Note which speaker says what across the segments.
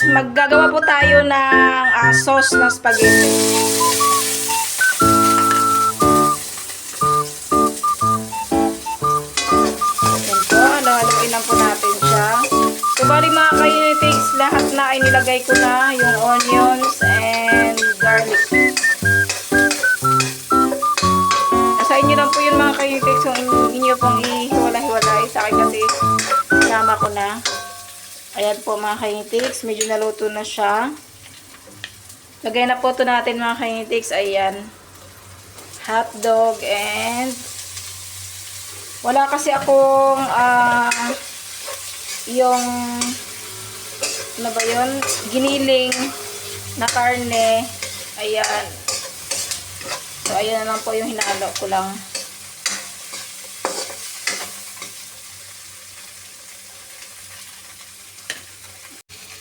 Speaker 1: Maggagawa po tayo ng ah, sauce na spaghetti. Yan po, halo-haloin lang po natin siya. So, bali mga Kinetics, lahat na ay nilagay ko na yung onions and garlic. Nasa inyo lang po yun mga Kinetics, kung inyo pong ihiwala-hiwalay. Sa akin kasi, nama ko na. Ayan po mga kainitiks, medyo naluto na siya. Lagay na po ito natin mga kainitiks, ayan. Hotdog and wala kasi akong ah yung ano ba yun? Giniling na karne. Ayan. So, ayan na lang po yung hinalo ko lang.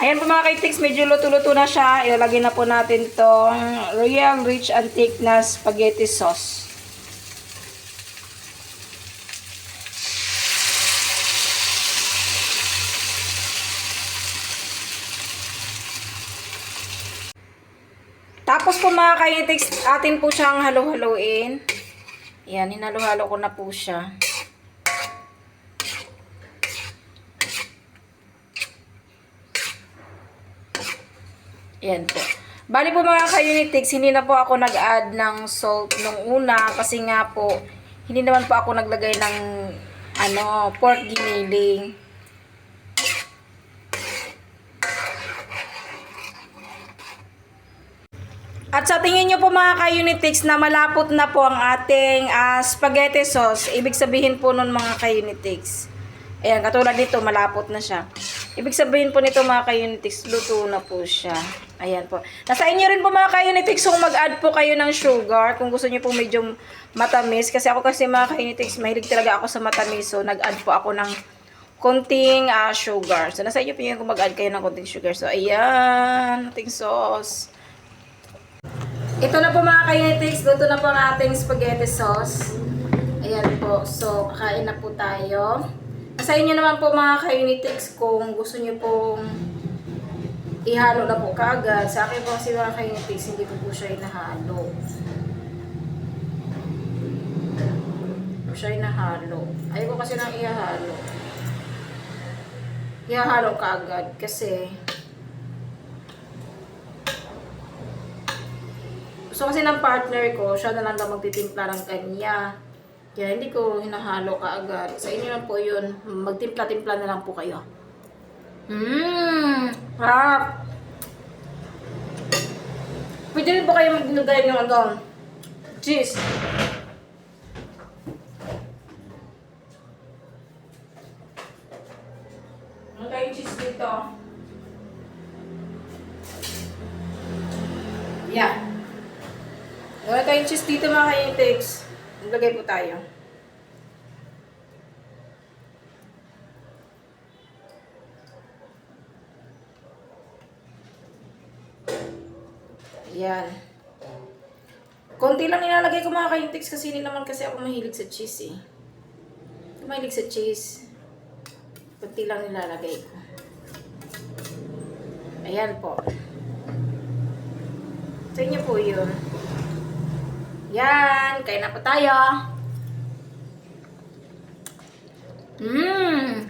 Speaker 1: Ayan po mga kaitiks, medyo luto-luto na siya. Ilalagay na po natin tong Royal Rich Antique na spaghetti sauce. Tapos po mga kaitiks, atin po siyang halo-haloin. Ayan, hinalo-halo ko na po siya. Ayan po. Bali po mga ka-unitics, hindi na po ako nag-add ng salt nung una kasi nga po, hindi naman po ako naglagay ng ano, pork giniling. At sa tingin nyo po mga ka-unitics na malapot na po ang ating ah, spaghetti sauce, ibig sabihin po nun mga ka-unitics. Ayan, katulad nito, malapot na siya. Ibig sabihin po nito mga ka-unitics, luto na po siya. Ayan po. Nasa inyo rin po mga ka-unitics kung mag-add po kayo ng sugar. Kung gusto niyo po medyo matamis. Kasi ako kasi mga ka-unitics, mahilig talaga ako sa matamis. So, nag-add po ako ng konting ah, sugar. So, nasa inyo po yun kung mag-add kayo ng konting sugar. So, ayan, ating sauce. Ito na po mga kainitics, luto na po ang ating spaghetti sauce. Ayan po, so kakain na po tayo. Sa inyo naman po mga kainitics kung gusto niyo pong ihalo na po kaagad. Sa akin po kasi mga kainitics, hindi ko po siya inahalo. Ko siya inahalo. Ayoko kasi nang ihalo. Ihahalo kaagad kasi Gusto kasi ng partner ko, siya na lang daw magtitimpla ng kanya. Kaya hindi ko hinahalo kaagad. Sa inyo lang po yun. Magtimpla-timpla na lang po kayo. Mmm! Harap! Pwede rin ba kayo maglagay ng ano? Cheese. Ano tayong cheese dito? Yeah. Wala tayong cheese dito mga ka-intakes. Naglagay po tayo. Yan. Konti lang nilalagay ko mga ka-intakes kasi hindi naman kasi ako mahilig sa cheese eh. Mahilig sa cheese. Konti lang nilalagay ko. Ayan po. Sa inyo po yun. Yan, kain na po tayo. Mmm.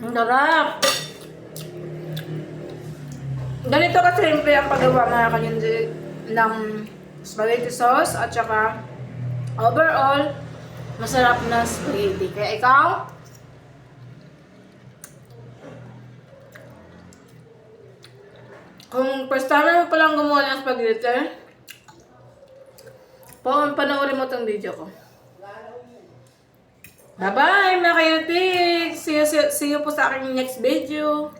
Speaker 1: Ang sarap. Ganito ka simple ang paggawa mga kanyang ng spaghetti sauce at saka overall masarap na spaghetti. Kaya ikaw, kung first time mo palang gumawa ng spaghetti, Po, panoorin mo tong video ko. Bye-bye, mga kayutik! See you, see you po sa aking next video.